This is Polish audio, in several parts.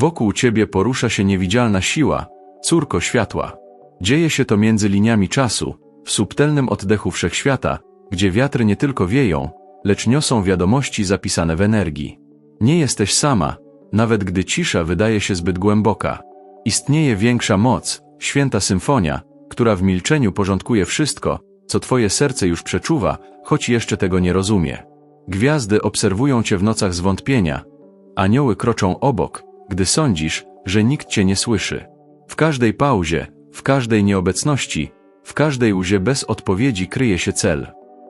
Wokół ciebie porusza się niewidzialna siła, córko światła. Dzieje się to między liniami czasu, w subtelnym oddechu wszechświata, gdzie wiatry nie tylko wieją, lecz niosą wiadomości zapisane w energii. Nie jesteś sama, nawet gdy cisza wydaje się zbyt głęboka. Istnieje większa moc, święta symfonia, która w milczeniu porządkuje wszystko, co twoje serce już przeczuwa, choć jeszcze tego nie rozumie. Gwiazdy obserwują cię w nocach zwątpienia. Anioły kroczą obok, gdy sądzisz, że nikt cię nie słyszy. W każdej pauzie, w każdej nieobecności, w każdej łzie bez odpowiedzi kryje się cel.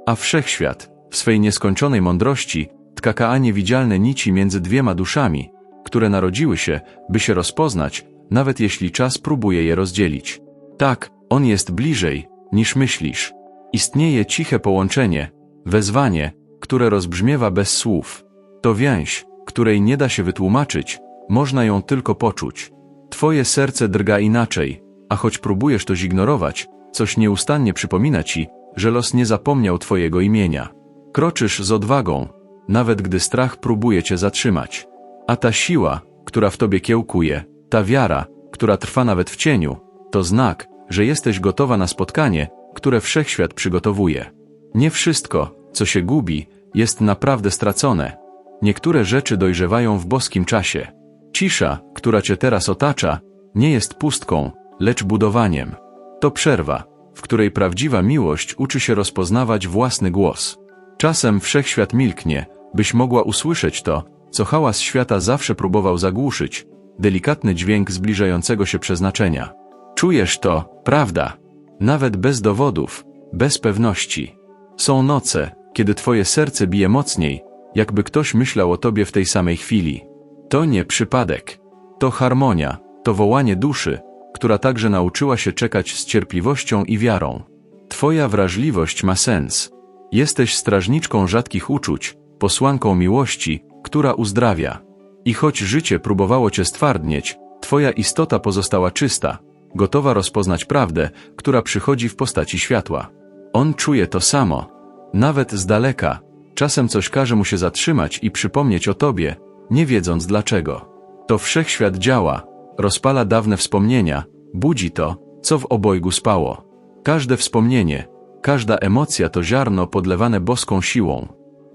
A wszechświat, w swej nieskończonej mądrości, tka niewidzialne nici między dwiema duszami, które narodziły się, by się rozpoznać, nawet jeśli czas próbuje je rozdzielić. Tak, on jest bliżej, niż myślisz. Istnieje ciche połączenie, wezwanie, które rozbrzmiewa bez słów. To więź, której nie da się wytłumaczyć, można ją tylko poczuć. Twoje serce drga inaczej, a choć próbujesz to zignorować, coś nieustannie przypomina ci, że los nie zapomniał twojego imienia. Kroczysz z odwagą, nawet gdy strach próbuje cię zatrzymać. A ta siła, która w tobie kiełkuje, ta wiara, która trwa nawet w cieniu, to znak, że jesteś gotowa na spotkanie, które wszechświat przygotowuje. Nie wszystko, co się gubi, jest naprawdę stracone. Niektóre rzeczy dojrzewają w boskim czasie. Cisza, która cię teraz otacza, nie jest pustką, lecz budowaniem. To przerwa, w której prawdziwa miłość uczy się rozpoznawać własny głos. Czasem wszechświat milknie, byś mogła usłyszeć to, co hałas świata zawsze próbował zagłuszyć, delikatny dźwięk zbliżającego się przeznaczenia. Czujesz to, prawda? Nawet bez dowodów, bez pewności. Są noce, kiedy twoje serce bije mocniej, jakby ktoś myślał o tobie w tej samej chwili. To nie przypadek. To harmonia, to wołanie duszy, która także nauczyła się czekać z cierpliwością i wiarą. Twoja wrażliwość ma sens. Jesteś strażniczką rzadkich uczuć, posłanką miłości, która uzdrawia. I choć życie próbowało cię stwardnieć, twoja istota pozostała czysta, gotowa rozpoznać prawdę, która przychodzi w postaci światła. On czuje to samo. Nawet z daleka, czasem coś każe mu się zatrzymać i przypomnieć o tobie, nie wiedząc dlaczego. To wszechświat działa, rozpala dawne wspomnienia, budzi to, co w obojgu spało. Każde wspomnienie, każda emocja to ziarno podlewane boską siłą.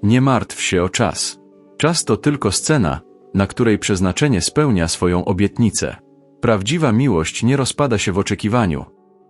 Nie martw się o czas. Czas to tylko scena, na której przeznaczenie spełnia swoją obietnicę. Prawdziwa miłość nie rozpada się w oczekiwaniu.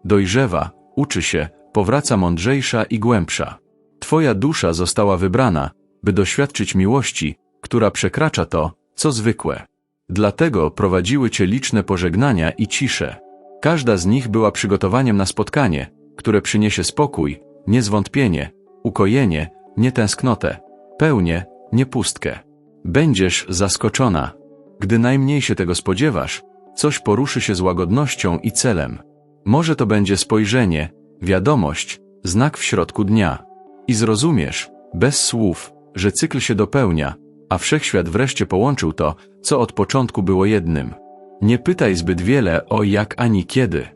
Dojrzewa, uczy się, powraca mądrzejsza i głębsza. Twoja dusza została wybrana, by doświadczyć miłości, która przekracza to, co zwykłe. Dlatego prowadziły cię liczne pożegnania i cisze. Każda z nich była przygotowaniem na spotkanie, które przyniesie spokój, niezwątpienie, ukojenie, nie tęsknotę, pełnię, nie pustkę. Będziesz zaskoczona. Gdy najmniej się tego spodziewasz, coś poruszy się z łagodnością i celem. Może to będzie spojrzenie, wiadomość, znak w środku dnia. I zrozumiesz, bez słów, że cykl się dopełnia, a wszechświat wreszcie połączył to, co od początku było jednym. Nie pytaj zbyt wiele o jak ani kiedy.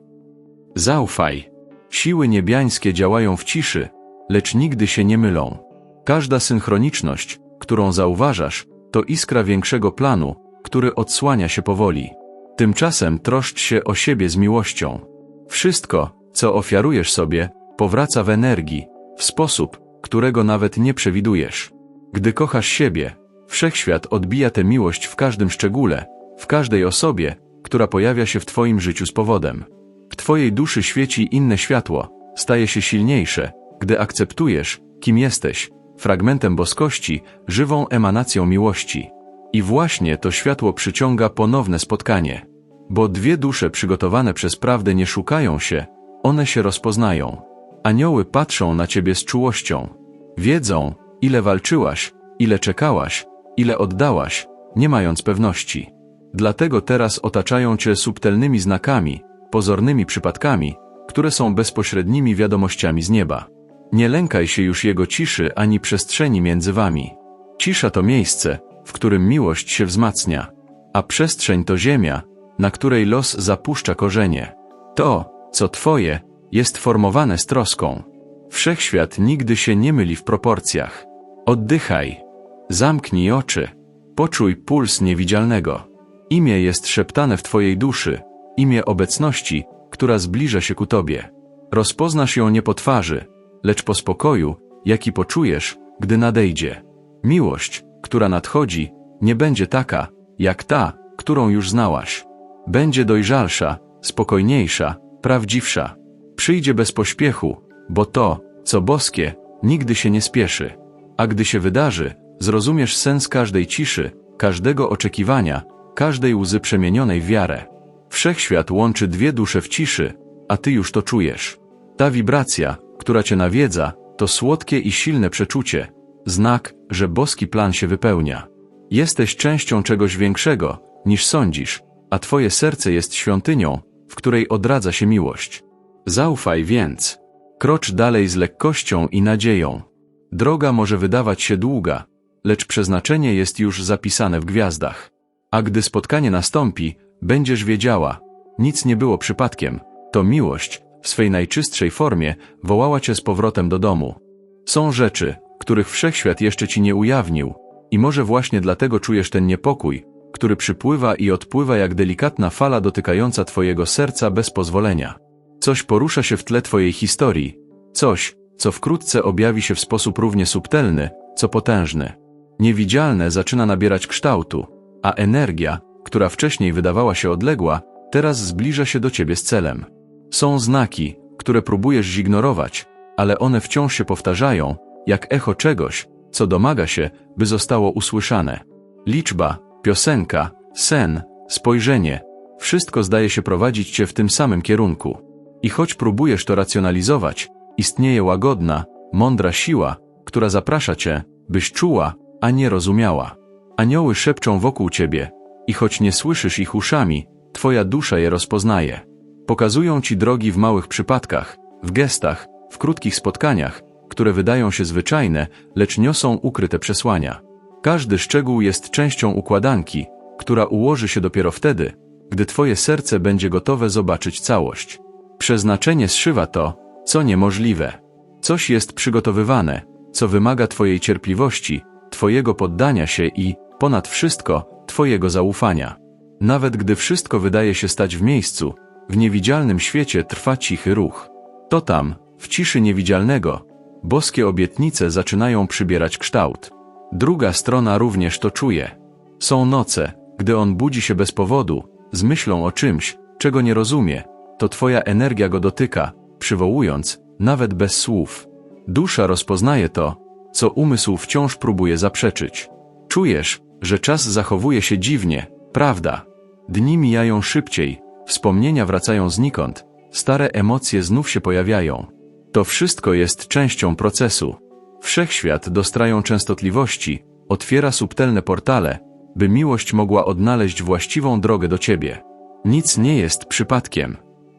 Zaufaj. Siły niebiańskie działają w ciszy, lecz nigdy się nie mylą. Każda synchroniczność, którą zauważasz, to iskra większego planu, który odsłania się powoli. Tymczasem troszcz się o siebie z miłością. Wszystko, co ofiarujesz sobie, powraca w energii, w sposób, którego nawet nie przewidujesz. Gdy kochasz siebie, wszechświat odbija tę miłość w każdym szczególe, w każdej osobie, która pojawia się w Twoim życiu z powodem. W Twojej duszy świeci inne światło, staje się silniejsze, gdy akceptujesz, kim jesteś, fragmentem boskości, żywą emanacją miłości. I właśnie to światło przyciąga ponowne spotkanie. Bo dwie dusze przygotowane przez prawdę nie szukają się, one się rozpoznają. Anioły patrzą na ciebie z czułością. Wiedzą, ile walczyłaś, ile czekałaś, ile oddałaś, nie mając pewności. Dlatego teraz otaczają cię subtelnymi znakami, pozornymi przypadkami, które są bezpośrednimi wiadomościami z nieba. Nie lękaj się już jego ciszy ani przestrzeni między wami. Cisza to miejsce, w którym miłość się wzmacnia, a przestrzeń to ziemia, na której los zapuszcza korzenie. To, co twoje, jest formowane z troską. Wszechświat nigdy się nie myli w proporcjach. Oddychaj. Zamknij oczy. Poczuj puls niewidzialnego. Imię jest szeptane w Twojej duszy, imię obecności, która zbliża się ku Tobie. Rozpoznasz ją nie po twarzy, lecz po spokoju, jaki poczujesz, gdy nadejdzie. Miłość, która nadchodzi, nie będzie taka, jak ta, którą już znałaś. Będzie dojrzalsza, spokojniejsza, prawdziwsza. Przyjdzie bez pośpiechu, bo to, co boskie, nigdy się nie spieszy. A gdy się wydarzy, zrozumiesz sens każdej ciszy, każdego oczekiwania, każdej łzy przemienionej w wiarę. Wszechświat łączy dwie dusze w ciszy, a ty już to czujesz. Ta wibracja, która cię nawiedza, to słodkie i silne przeczucie, znak, że boski plan się wypełnia. Jesteś częścią czegoś większego, niż sądzisz, a twoje serce jest świątynią, w której odradza się miłość. Zaufaj więc. Krocz dalej z lekkością i nadzieją. Droga może wydawać się długa, lecz przeznaczenie jest już zapisane w gwiazdach. A gdy spotkanie nastąpi, będziesz wiedziała, nic nie było przypadkiem, to miłość, w swej najczystszej formie, wołała cię z powrotem do domu. Są rzeczy, których wszechświat jeszcze ci nie ujawnił, i może właśnie dlatego czujesz ten niepokój, który przypływa i odpływa jak delikatna fala dotykająca twojego serca bez pozwolenia. Coś porusza się w tle twojej historii, coś, co wkrótce objawi się w sposób równie subtelny, co potężny. Niewidzialne zaczyna nabierać kształtu, a energia, która wcześniej wydawała się odległa, teraz zbliża się do ciebie z celem. Są znaki, które próbujesz zignorować, ale one wciąż się powtarzają, jak echo czegoś, co domaga się, by zostało usłyszane. Liczba, piosenka, sen, spojrzenie, wszystko zdaje się prowadzić cię w tym samym kierunku. I choć próbujesz to racjonalizować, istnieje łagodna, mądra siła, która zaprasza cię, byś czuła, a nie rozumiała. Anioły szepczą wokół ciebie, i choć nie słyszysz ich uszami, twoja dusza je rozpoznaje. Pokazują ci drogi w małych przypadkach, w gestach, w krótkich spotkaniach, które wydają się zwyczajne, lecz niosą ukryte przesłania. Każdy szczegół jest częścią układanki, która ułoży się dopiero wtedy, gdy twoje serce będzie gotowe zobaczyć całość. Przeznaczenie zszywa to, co niemożliwe. Coś jest przygotowywane, co wymaga twojej cierpliwości, twojego poddania się i, ponad wszystko, twojego zaufania. Nawet gdy wszystko wydaje się stać w miejscu, w niewidzialnym świecie trwa cichy ruch. To tam, w ciszy niewidzialnego, boskie obietnice zaczynają przybierać kształt. Druga strona również to czuje. Są noce, gdy on budzi się bez powodu, z myślą o czymś, czego nie rozumie, to twoja energia go dotyka, przywołując, nawet bez słów. Dusza rozpoznaje to, co umysł wciąż próbuje zaprzeczyć. Czujesz, że czas zachowuje się dziwnie, prawda? Dni mijają szybciej, wspomnienia wracają znikąd, stare emocje znów się pojawiają. To wszystko jest częścią procesu. Wszechświat dostrają częstotliwości, otwiera subtelne portale, by miłość mogła odnaleźć właściwą drogę do ciebie. Nic nie jest przypadkiem.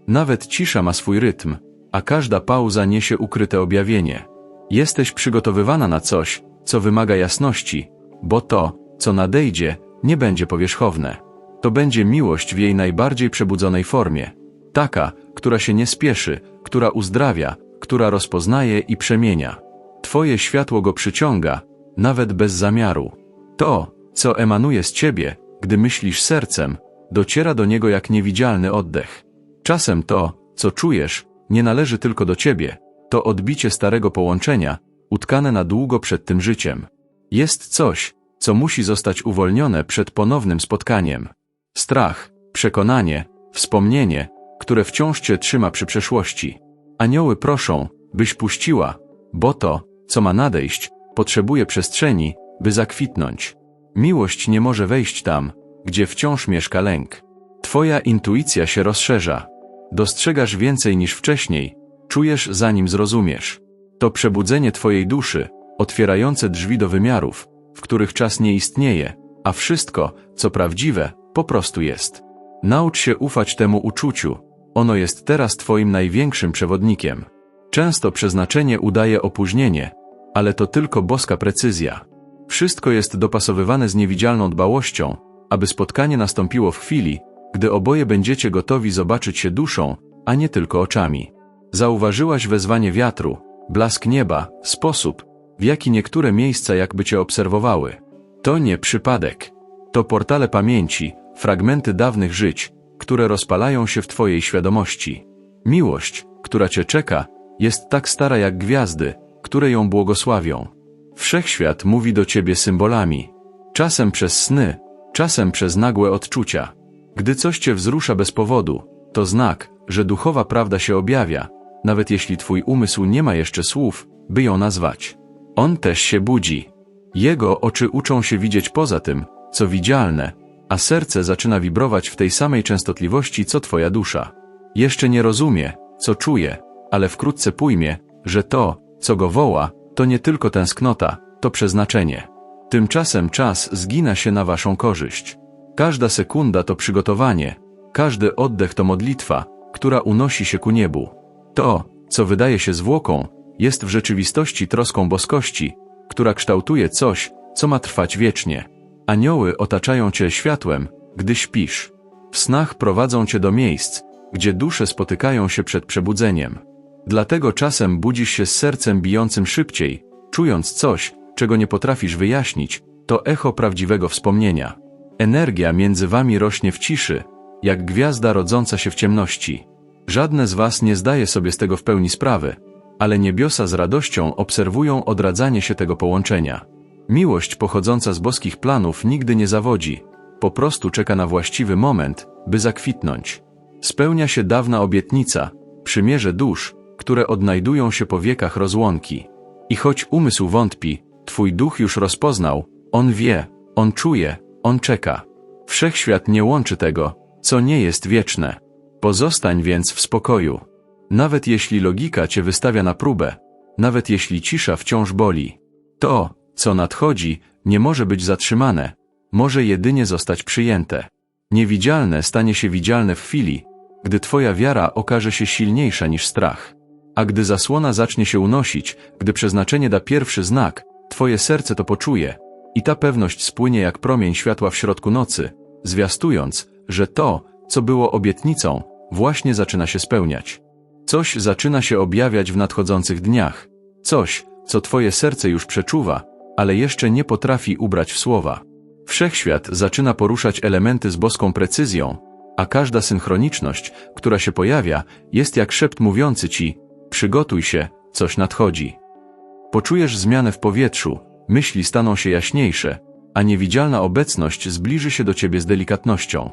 Nawet cisza ma swój rytm, a każda pauza niesie ukryte objawienie. Jesteś przygotowywana na coś, co wymaga jasności, bo to, co nadejdzie, nie będzie powierzchowne. To będzie miłość w jej najbardziej przebudzonej formie. Taka, która się nie spieszy, która uzdrawia, która rozpoznaje i przemienia. Twoje światło go przyciąga, nawet bez zamiaru. To, co emanuje z ciebie, gdy myślisz sercem, dociera do niego jak niewidzialny oddech. Czasem to, co czujesz, nie należy tylko do ciebie, to odbicie starego połączenia, utkane na długo przed tym życiem. Jest coś, co musi zostać uwolnione przed ponownym spotkaniem. Strach, przekonanie, wspomnienie, które wciąż cię trzyma przy przeszłości. Anioły proszą, byś puściła, bo to, co ma nadejść, potrzebuje przestrzeni, by zakwitnąć. Miłość nie może wejść tam, gdzie wciąż mieszka lęk. Twoja intuicja się rozszerza. Dostrzegasz więcej niż wcześniej, czujesz zanim zrozumiesz. To przebudzenie Twojej duszy, otwierające drzwi do wymiarów, w których czas nie istnieje, a wszystko, co prawdziwe, po prostu jest. Naucz się ufać temu uczuciu, ono jest teraz Twoim największym przewodnikiem. Często przeznaczenie udaje opóźnienie, ale to tylko boska precyzja. Wszystko jest dopasowywane z niewidzialną dbałością, aby spotkanie nastąpiło w chwili, gdy oboje będziecie gotowi zobaczyć się duszą, a nie tylko oczami. Zauważyłaś wezwanie wiatru, blask nieba, sposób, w jaki niektóre miejsca jakby cię obserwowały. To nie przypadek. To portale pamięci, fragmenty dawnych żyć, które rozpalają się w Twojej świadomości. Miłość, która Cię czeka, jest tak stara jak gwiazdy, które ją błogosławią. Wszechświat mówi do Ciebie symbolami. Czasem przez sny, czasem przez nagłe odczucia. Gdy coś Cię wzrusza bez powodu, to znak, że duchowa prawda się objawia, nawet jeśli Twój umysł nie ma jeszcze słów, by ją nazwać. On też się budzi. Jego oczy uczą się widzieć poza tym, co widzialne, a serce zaczyna wibrować w tej samej częstotliwości, co Twoja dusza. Jeszcze nie rozumie, co czuje, ale wkrótce pójmie, że to, co go woła, to nie tylko tęsknota, to przeznaczenie. Tymczasem czas zgina się na Waszą korzyść. Każda sekunda to przygotowanie, każdy oddech to modlitwa, która unosi się ku niebu. To, co wydaje się zwłoką, jest w rzeczywistości troską boskości, która kształtuje coś, co ma trwać wiecznie. Anioły otaczają cię światłem, gdy śpisz. W snach prowadzą cię do miejsc, gdzie dusze spotykają się przed przebudzeniem. Dlatego czasem budzisz się z sercem bijącym szybciej, czując coś, czego nie potrafisz wyjaśnić, to echo prawdziwego wspomnienia. Energia między wami rośnie w ciszy, jak gwiazda rodząca się w ciemności. Żadne z was nie zdaje sobie z tego w pełni sprawy, ale niebiosa z radością obserwują odradzanie się tego połączenia. Miłość pochodząca z boskich planów nigdy nie zawodzi, po prostu czeka na właściwy moment, by zakwitnąć. Spełnia się dawna obietnica, przymierze dusz, które odnajdują się po wiekach rozłąki. I choć umysł wątpi, twój duch już rozpoznał, on wie, on czuje, on czeka. Wszechświat nie łączy tego, co nie jest wieczne. Pozostań więc w spokoju. Nawet jeśli logika cię wystawia na próbę, nawet jeśli cisza wciąż boli, to, co nadchodzi, nie może być zatrzymane, może jedynie zostać przyjęte. Niewidzialne stanie się widzialne w chwili, gdy twoja wiara okaże się silniejsza niż strach. A gdy zasłona zacznie się unosić, gdy przeznaczenie da pierwszy znak, twoje serce to poczuje, i ta pewność spłynie jak promień światła w środku nocy, zwiastując, że to, co było obietnicą, właśnie zaczyna się spełniać. Coś zaczyna się objawiać w nadchodzących dniach. Coś, co twoje serce już przeczuwa, ale jeszcze nie potrafi ubrać w słowa. Wszechświat zaczyna poruszać elementy z boską precyzją, a każda synchroniczność, która się pojawia, jest jak szept mówiący ci: przygotuj się, coś nadchodzi. Poczujesz zmianę w powietrzu, myśli staną się jaśniejsze, a niewidzialna obecność zbliży się do ciebie z delikatnością.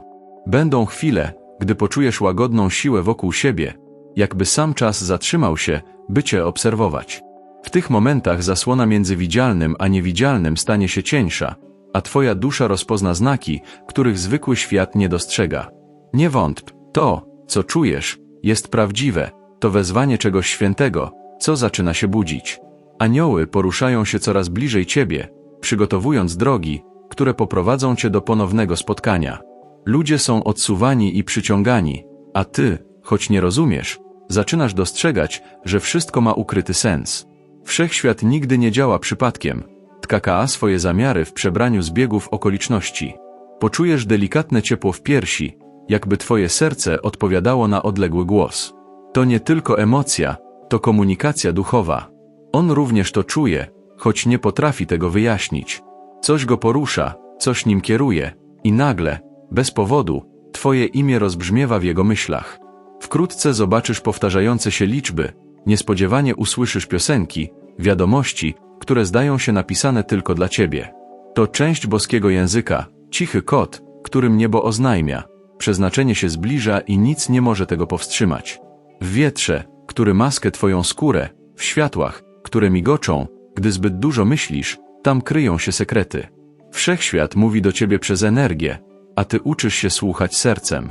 Będą chwile, gdy poczujesz łagodną siłę wokół siebie, jakby sam czas zatrzymał się, by cię obserwować. W tych momentach zasłona między widzialnym a niewidzialnym stanie się cieńsza, a twoja dusza rozpozna znaki, których zwykły świat nie dostrzega. Nie wątp, to, co czujesz, jest prawdziwe, to wezwanie czegoś świętego, co zaczyna się budzić. Anioły poruszają się coraz bliżej ciebie, przygotowując drogi, które poprowadzą cię do ponownego spotkania. Ludzie są odsuwani i przyciągani, a ty, choć nie rozumiesz, zaczynasz dostrzegać, że wszystko ma ukryty sens. Wszechświat nigdy nie działa przypadkiem. Tkaka swoje zamiary w przebraniu zbiegów okoliczności. Poczujesz delikatne ciepło w piersi, jakby twoje serce odpowiadało na odległy głos. To nie tylko emocja, to komunikacja duchowa. On również to czuje, choć nie potrafi tego wyjaśnić. Coś go porusza, coś nim kieruje, i nagle, bez powodu, twoje imię rozbrzmiewa w jego myślach. Wkrótce zobaczysz powtarzające się liczby, niespodziewanie usłyszysz piosenki, wiadomości, które zdają się napisane tylko dla ciebie. To część boskiego języka, cichy kod, którym niebo oznajmia. Przeznaczenie się zbliża i nic nie może tego powstrzymać. W wietrze, który maskę twoją skórę, w światłach, które migoczą, gdy zbyt dużo myślisz, tam kryją się sekrety. Wszechświat mówi do ciebie przez energię, a ty uczysz się słuchać sercem.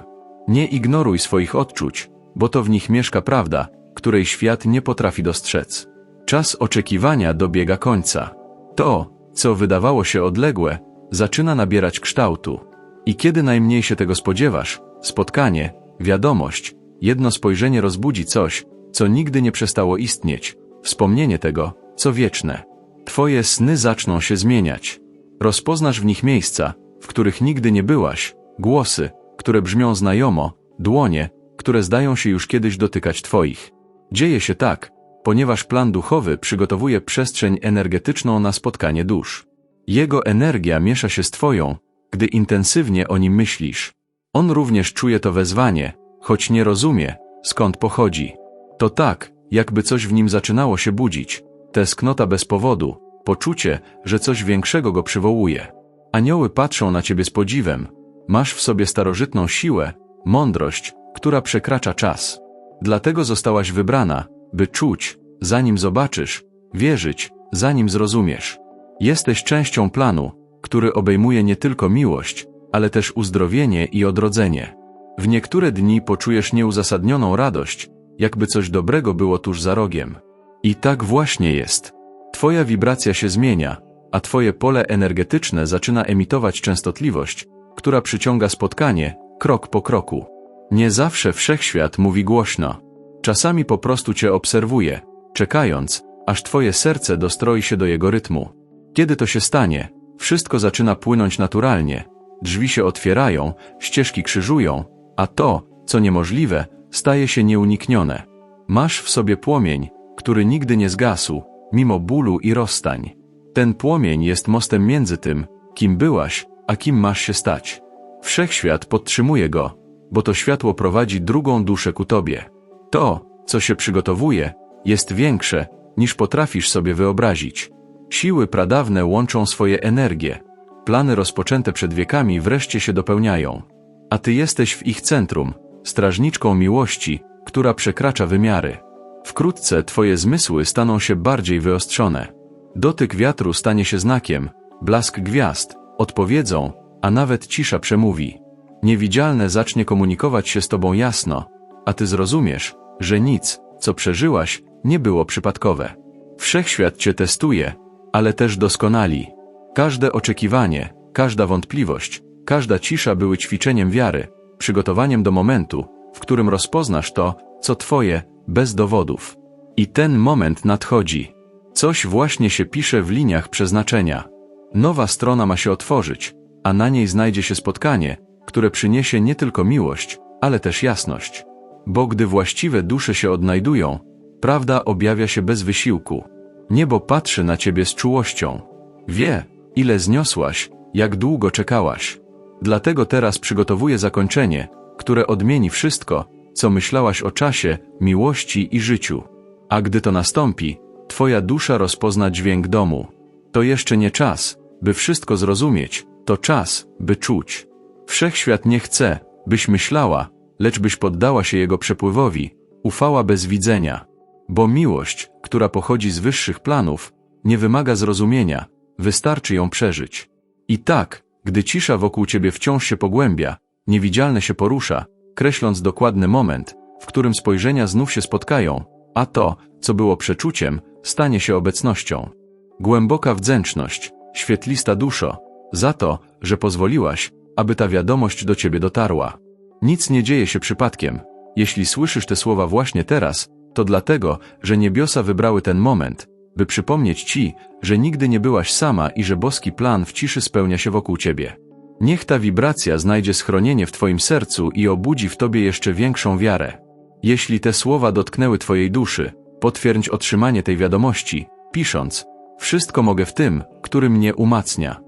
Nie ignoruj swoich odczuć, bo to w nich mieszka prawda, której świat nie potrafi dostrzec. Czas oczekiwania dobiega końca. To, co wydawało się odległe, zaczyna nabierać kształtu. I kiedy najmniej się tego spodziewasz, spotkanie, wiadomość, jedno spojrzenie rozbudzi coś, co nigdy nie przestało istnieć, wspomnienie tego, co wieczne. Twoje sny zaczną się zmieniać. Rozpoznasz w nich miejsca, w których nigdy nie byłaś, głosy, które brzmią znajomo, dłonie, które zdają się już kiedyś dotykać Twoich. Dzieje się tak, ponieważ plan duchowy przygotowuje przestrzeń energetyczną na spotkanie dusz. Jego energia miesza się z Twoją, gdy intensywnie o nim myślisz. On również czuje to wezwanie, choć nie rozumie, skąd pochodzi. To tak, jakby coś w nim zaczynało się budzić. Tęsknota bez powodu, poczucie, że coś większego go przywołuje. Anioły patrzą na ciebie z podziwem. Masz w sobie starożytną siłę, mądrość, która przekracza czas. Dlatego zostałaś wybrana, by czuć, zanim zobaczysz, wierzyć, zanim zrozumiesz. Jesteś częścią planu, który obejmuje nie tylko miłość, ale też uzdrowienie i odrodzenie. W niektóre dni poczujesz nieuzasadnioną radość, jakby coś dobrego było tuż za rogiem. I tak właśnie jest. Twoja wibracja się zmienia, a Twoje pole energetyczne zaczyna emitować częstotliwość, która przyciąga spotkanie, krok po kroku. Nie zawsze wszechświat mówi głośno. Czasami po prostu Cię obserwuje, czekając, aż Twoje serce dostroi się do jego rytmu. Kiedy to się stanie, wszystko zaczyna płynąć naturalnie, drzwi się otwierają, ścieżki krzyżują, a to, co niemożliwe, staje się nieuniknione. Masz w sobie płomień, który nigdy nie zgasł, mimo bólu i rozstań. Ten płomień jest mostem między tym, kim byłaś, a kim masz się stać. Wszechświat podtrzymuje go, bo to światło prowadzi drugą duszę ku tobie. To, co się przygotowuje, jest większe, niż potrafisz sobie wyobrazić. Siły pradawne łączą swoje energie. Plany rozpoczęte przed wiekami wreszcie się dopełniają. A ty jesteś w ich centrum, strażniczką miłości, która przekracza wymiary. Wkrótce twoje zmysły staną się bardziej wyostrzone. Dotyk wiatru stanie się znakiem, blask gwiazd, odpowiedzą, a nawet cisza przemówi. Niewidzialne zacznie komunikować się z tobą jasno, a ty zrozumiesz, że nic, co przeżyłaś, nie było przypadkowe. Wszechświat cię testuje, ale też doskonali. Każde oczekiwanie, każda wątpliwość, każda cisza były ćwiczeniem wiary, przygotowaniem do momentu, w którym rozpoznasz to, co twoje, bez dowodów. I ten moment nadchodzi. Coś właśnie się pisze w liniach przeznaczenia. Nowa strona ma się otworzyć, a na niej znajdzie się spotkanie, które przyniesie nie tylko miłość, ale też jasność. Bo gdy właściwe dusze się odnajdują, prawda objawia się bez wysiłku. Niebo patrzy na ciebie z czułością. Wie, ile zniosłaś, jak długo czekałaś. Dlatego teraz przygotowuję zakończenie, które odmieni wszystko, co myślałaś o czasie, miłości i życiu. A gdy to nastąpi, twoja dusza rozpozna dźwięk domu. To jeszcze nie czas, by wszystko zrozumieć, to czas, by czuć. Wszechświat nie chce, byś myślała, lecz byś poddała się jego przepływowi, ufała bez widzenia. Bo miłość, która pochodzi z wyższych planów, nie wymaga zrozumienia, wystarczy ją przeżyć. I tak, gdy cisza wokół ciebie wciąż się pogłębia, niewidzialne się porusza, kreśląc dokładny moment, w którym spojrzenia znów się spotkają, a to, co było przeczuciem, stanie się obecnością. Głęboka wdzięczność, świetlista duszo, za to, że pozwoliłaś, aby ta wiadomość do ciebie dotarła. Nic nie dzieje się przypadkiem. Jeśli słyszysz te słowa właśnie teraz, to dlatego, że niebiosa wybrały ten moment, by przypomnieć ci, że nigdy nie byłaś sama i że boski plan w ciszy spełnia się wokół ciebie. Niech ta wibracja znajdzie schronienie w twoim sercu i obudzi w tobie jeszcze większą wiarę. Jeśli te słowa dotknęły twojej duszy, potwierdź otrzymanie tej wiadomości, pisząc, wszystko mogę w tym, który mnie umacnia.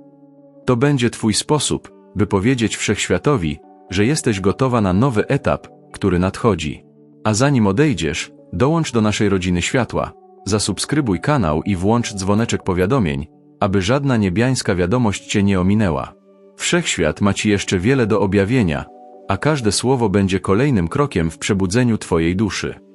To będzie twój sposób, by powiedzieć wszechświatowi, że jesteś gotowa na nowy etap, który nadchodzi. A zanim odejdziesz, dołącz do naszej rodziny światła, zasubskrybuj kanał i włącz dzwoneczek powiadomień, aby żadna niebiańska wiadomość Cię nie ominęła. Wszechświat ma Ci jeszcze wiele do objawienia, a każde słowo będzie kolejnym krokiem w przebudzeniu Twojej duszy.